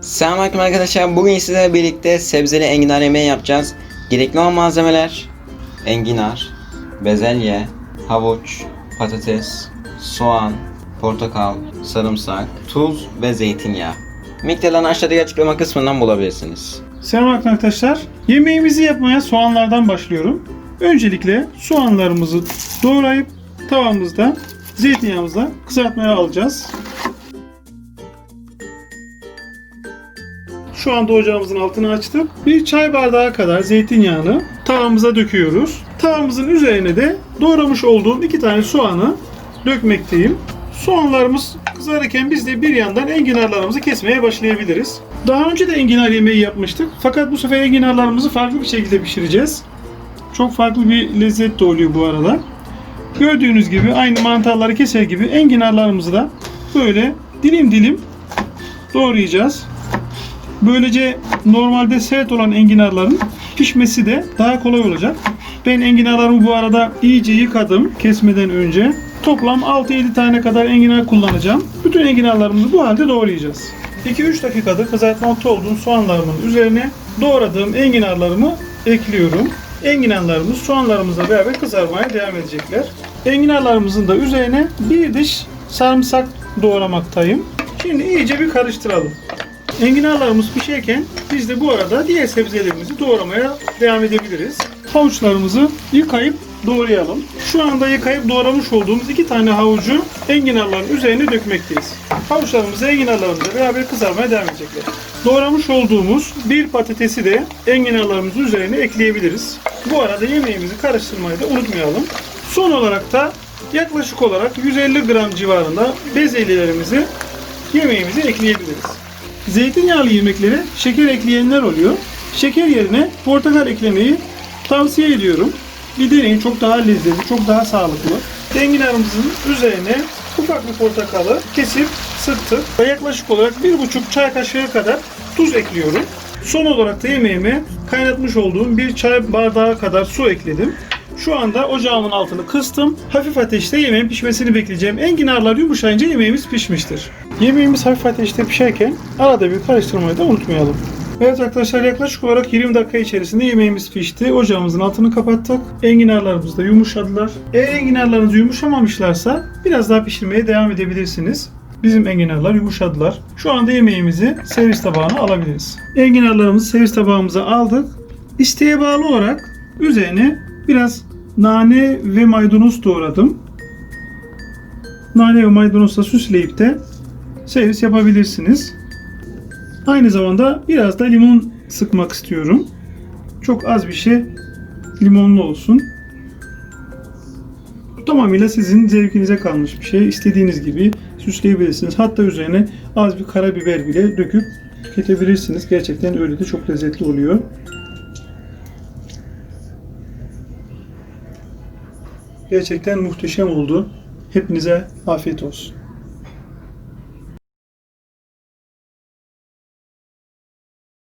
Selamünaleyküm arkadaşlar. Bugün sizlerle birlikte sebzeli enginar yemeği yapacağız. Gerekli olan malzemeler enginar, bezelye, havuç, patates, soğan, portakal, sarımsak, tuz ve zeytinyağı. Miktarlarını aşağıdaki açıklama kısmından bulabilirsiniz. Selamünaleyküm arkadaşlar. Yemeğimizi yapmaya soğanlardan başlıyorum. Öncelikle soğanlarımızı doğrayıp tavamızda zeytinyağımızla kızartmaya alacağız. Şu anda ocağımızın altını açtık. Bir çay bardağı kadar zeytinyağını tavamıza döküyoruz. Tavamızın üzerine de doğramış olduğum iki tane soğanı dökmekteyim. Soğanlarımız kızarırken biz de bir yandan enginarlarımızı kesmeye başlayabiliriz. Daha önce de enginar yemeği yapmıştık. Fakat bu sefer enginarlarımızı farklı bir şekilde pişireceğiz. Çok farklı bir lezzet de oluyor bu arada. Gördüğünüz gibi aynı mantarları keser gibi enginarlarımızı da böyle dilim dilim doğrayacağız. Böylece normalde sert olan enginarların pişmesi de daha kolay olacak. Ben enginarlarımı bu arada iyice yıkadım kesmeden önce. Toplam 6-7 tane kadar enginar kullanacağım. Bütün enginarlarımızı bu halde doğrayacağız. 2-3 dakikada kızartmakta olduğum soğanlarımın üzerine doğradığım enginarlarımı ekliyorum. Enginarlarımız soğanlarımızla beraber kızarmaya devam edecekler. Enginarlarımızın da üzerine bir diş sarımsak doğramaktayım. Şimdi iyice bir karıştıralım. Enginarlarımız pişerken biz de bu arada diğer sebzelerimizi doğramaya devam edebiliriz. Havuçlarımızı yıkayıp doğrayalım. Şu anda yıkayıp doğramış olduğumuz iki tane havucu enginarların üzerine dökmekteyiz. Havuçlarımızı enginarlarımızla beraber kızarmaya devam edecekler. Doğramış olduğumuz bir patatesi de enginarlarımızın üzerine ekleyebiliriz. Bu arada yemeğimizi karıştırmayı da unutmayalım. Son olarak da yaklaşık olarak 150 gram civarında bezelyelerimizi yemeğimize ekleyebiliriz. Zeytinyağlı yemeklere şeker ekleyenler oluyor. Şeker yerine portakal eklemeyi tavsiye ediyorum. Bir deneyin çok daha lezzetli, çok daha sağlıklı. Enginarımızın üzerine ufak bir portakalı kesip sıktık ve yaklaşık olarak bir buçuk çay kaşığı kadar tuz ekliyorum. Son olarak da yemeğime kaynatmış olduğum bir çay bardağı kadar su ekledim. Şu anda ocağımın altını kıstım. Hafif ateşte yemeğin pişmesini bekleyeceğim. Enginarlar yumuşayınca yemeğimiz pişmiştir. Yemeğimiz hafif ateşte pişerken arada bir karıştırmayı da unutmayalım. Evet arkadaşlar yaklaşık olarak 20 dakika içerisinde yemeğimiz pişti. Ocağımızın altını kapattık. Enginarlarımız da yumuşadılar. Eğer enginarlarınız yumuşamamışlarsa biraz daha pişirmeye devam edebilirsiniz. Bizim enginarlar yumuşadılar. Şu anda yemeğimizi servis tabağına alabiliriz. Enginarlarımızı servis tabağımıza aldık. İsteğe bağlı olarak üzerine biraz nane ve maydanoz doğradım. Nane ve maydanozla süsleyip de servis yapabilirsiniz. Aynı zamanda biraz da limon sıkmak istiyorum. Çok az bir şey limonlu olsun. Tamamıyla sizin zevkinize kalmış bir şey. İstediğiniz gibi süsleyebilirsiniz. Hatta üzerine az bir karabiber bile döküp tüketebilirsiniz. Gerçekten öyle de çok lezzetli oluyor. Gerçekten muhteşem oldu. Hepinize afiyet olsun.